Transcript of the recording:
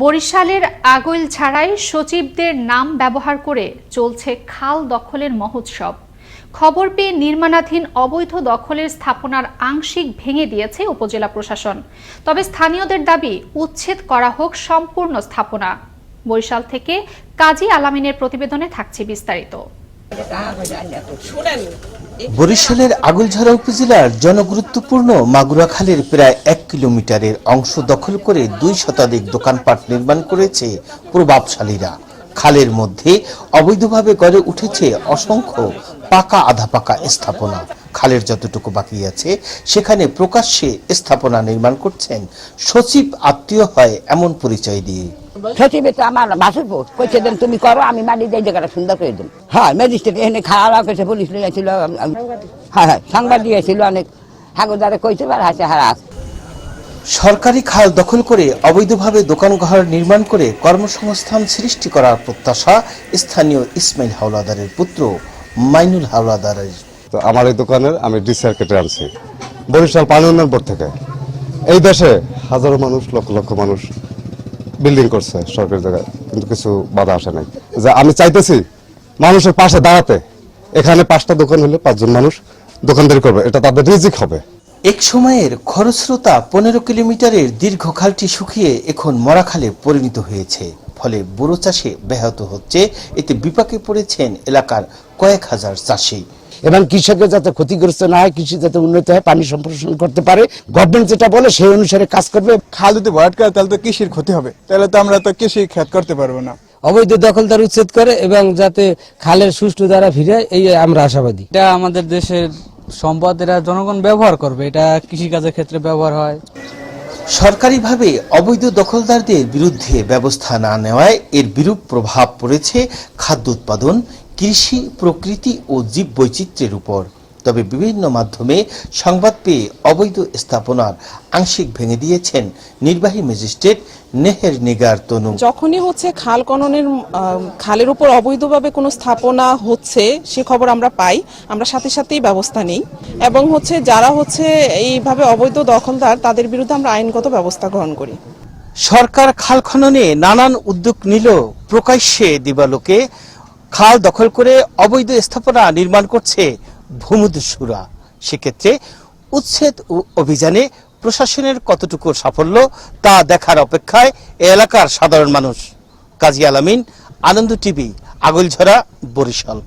বরিশালের আগৈল ছাড়াই সচিবদের নাম ব্যবহার করে চলছে খাল দখলের মহোৎসব। খবর পেয়ে নির্মাণাধীন অবৈধ দখলের স্থাপনার আংশিক ভেঙে দিয়েছে উপজেলা প্রশাসন। তবে স্থানীয়দের দাবি, উচ্ছেদ করা হোক সম্পূর্ণ স্থাপনা। বরিশাল থেকে কাজী আলামিনের প্রতিবেদনে থাকছে বিস্তারিত। বরিশালের আগুলঝরা উপজেলার জনগুরুত্বপূর্ণ মাগুরাখালের প্রায় এক কিলোমিটারের অংশ দখল করে দুই শতাধিক দোকানপাট নির্মাণ করেছে প্রভাবশালীরা। খালের মধ্যে অবৈধভাবে গড়ে উঠেছে অসংখ্য পাকা আধা পাকা স্থাপনা। খালের যতটুকু বাকি আছে সেখানে প্রকাশ্যে স্থাপনা নির্মাণ করছেন। সচিব আত্মীয় হয় এমন পরিচয় দিয়ে। সচিবে তো আমার বাসুর পোস্ট কইছে দেন তুমি করো আমি মাটি দিয়ে জায়গাটা সুন্দর করে দেব। হ্যাঁ ম্যাজিস্ট্রেট এখানে খাওয়া করেছে পুলিশ লিয়েছিল হ্যাঁ হ্যাঁ সাংবাদ দিয়েছিল অনেক। হাগুদারে কইতে পারে হাসে হারাস সরকারি খাল দখল করে অবৈধভাবে দোকানঘর নির্মাণ করে কর্মসংস্থান সৃষ্টি করার প্রত্যাশা স্থানীয় ইসমাইল হাওলাদারের পুত্র মাইনুল হাওলাদারের। তো আমার এই দোকানের আমি ডিসার কেটে আনছি। বরিশাল পানি উন্নয়ন বোর্ড থেকে। এই দেশে হাজারো মানুষ, লক্ষ লক্ষ মানুষ বিল্ডিং করছে সরকারি জায়গায়, কিন্তু কিছু বাধা আসে নাই। যে আমি চাইতেছি মানুষের পাশে দাঁড়াতে, এখানে পাঁচটা দোকান হলে পাঁচজন মানুষ দোকানদারি করবে, এটা তাদের রিজিক হবে। এক সময়ের খরস্রোতা পনেরো কিলোমিটারের দীর্ঘ খালটি শুকিয়ে এখন মরাখালে পরিণত হয়েছে। ফলে বুড়ো চাষে ব্যাহত হচ্ছে, এতে বিপাকে পড়েছেন এলাকার কয়েক হাজার চাষি। এবং কৃষকের যাতে ক্ষতিগ্রস্ত না হয় কৃষি যাতে উন্নত হয় পানি সম্প্রসারণ করতে পারে গভর্নমেন্ট যেটা বলে সেই অনুসারে কাজ করবে। খাল যদি ভরাট করে তাহলে তো কৃষির ক্ষতি হবে। তাহলে তো আমরা তো কৃষি খেত করতে পারব না। অবৈধ দখলদার উচ্ছেদ করে এবং যাতে খালের সুষ্ঠু দ্বারা ফিরে এই আমরা আশাবাদী। এটা আমাদের দেশের সম্পদ এরা জনগণ ব্যবহার করবে এটা কৃষিকাজের ক্ষেত্রে ব্যবহার হয়। সরকারিভাবে অবৈধ দখলদারদের বিরুদ্ধে ব্যবস্থা না নেওয়ায় এর বিরূপ প্রভাব পড়েছে খাদ্য উৎপাদন, কৃষি, প্রকৃতি ও জীব বৈচিত্র্যের উপর। তবে বিভিন্ন মাধ্যমে সংবাদ পেয়ে অবৈধ স্থাপনার আংশিক ভেঙে দিয়েছেন নির্বাহী ম্যাজিস্ট্রেট নেহের নিগার তনু। যখনই হচ্ছে খাল খননের খালের উপর অবৈধভাবে কোনো স্থাপনা হচ্ছে সে খবর আমরা পাই। আমরা সাথে সাথেই ব্যবস্থা নেই। এবং হচ্ছে যারা হচ্ছে এইভাবে অবৈধ দখলদার তাদের বিরুদ্ধে আমরা আইনগত ব্যবস্থা গ্রহণ করি। সরকার খাল খননে নানান উদ্যোগ নিল। প্রকাশ্যে দিবালোকে খাল দখল করে অবৈধ স্থাপনা নির্মাণ করছে ভূমিদস্যুরা সেক্ষেত্রে উচ্ছেদ অভিযানে প্রশাসনের কতটুকু সাফল্য তা দেখার অপেক্ষায় এলাকার সাধারণ মানুষ। কাজী আলামিন, আনন্দ টিভি, আগলঝরা, বরিশাল।